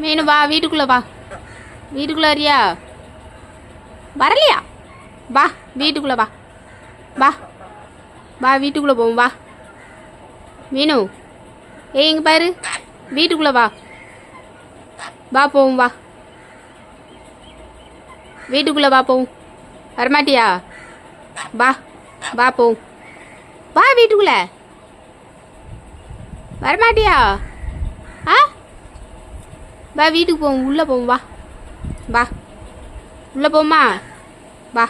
மீனு வா வீட்டுக்குள்ளே வா. வீட்டுக்குள்ளே வரியா? வரலையா? வா வீட்டுக்குள்ளே வா. வா. வா வீட்டுக்குள்ளே போவோம் வா. மீனு ஏய் இங்கே பாரு. வீட்டுக்குள்ளே வா. வா போவோம் வா. வீட்டுக்குள்ளே வா போவோம். வரமாட்டியா? வா வா போவோம். வா வீட்டுக்குள்ளே. வரமாட்டியா? ஆ? வா வீட்டுக்கு போவோம் உள்ளே போவோம் வா. வா. உள்ளே போமா வா.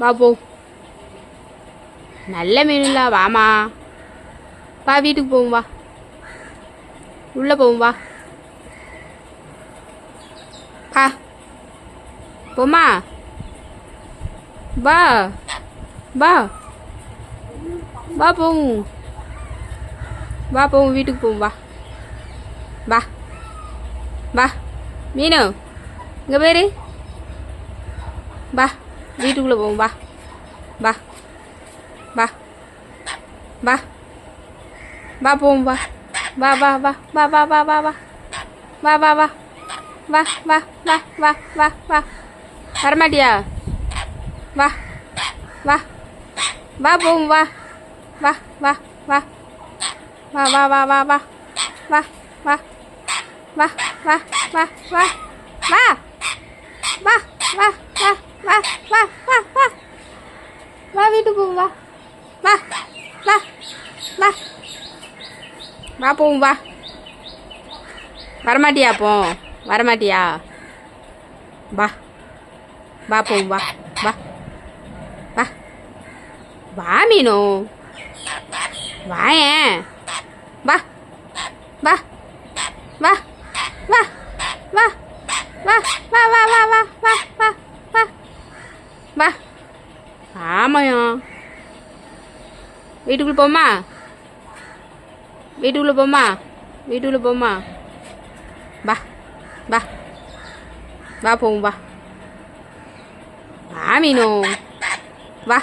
வா போ. நல்ல மீனுல வாமா. வா வீட்டுக்கு போவோம் வா. உள்ளே போவோம் வா. வா. போமா வா. வா. வா போவோம். வா போவோம் வீட்டுக்கு போவோம் வா. வா. வா மீனு இங்கே பேர் வா வீட்டுக்குள்ளே போவோம் வா வா வா வா வா போவோம் வா வா வா வா வா வா வா வா வா வா வா வா வா வா வா வா வா வா வரமாட்டியா வா வா வா போவோம் வா வா வா வா வா வா வா வா வா வா வா வா வா வா வா வா வா வா வா வா வா வா வா வா வீட்டுக்கு போவோம் வா வா வா வா வா போவோம் வா வரமாட்டியா அப்போ வரமாட்டியா வா வா போவோம் வா வா வா வா மீனு வாயேன் வா வா வா வா வா. ஆமாயா. வீட்டுக்குள்ளே போமா வீட்டுக்குள்ளே போமா வீட்டுக்குள்ளே போமா வா வா. வா போவோம் வா. வா வா.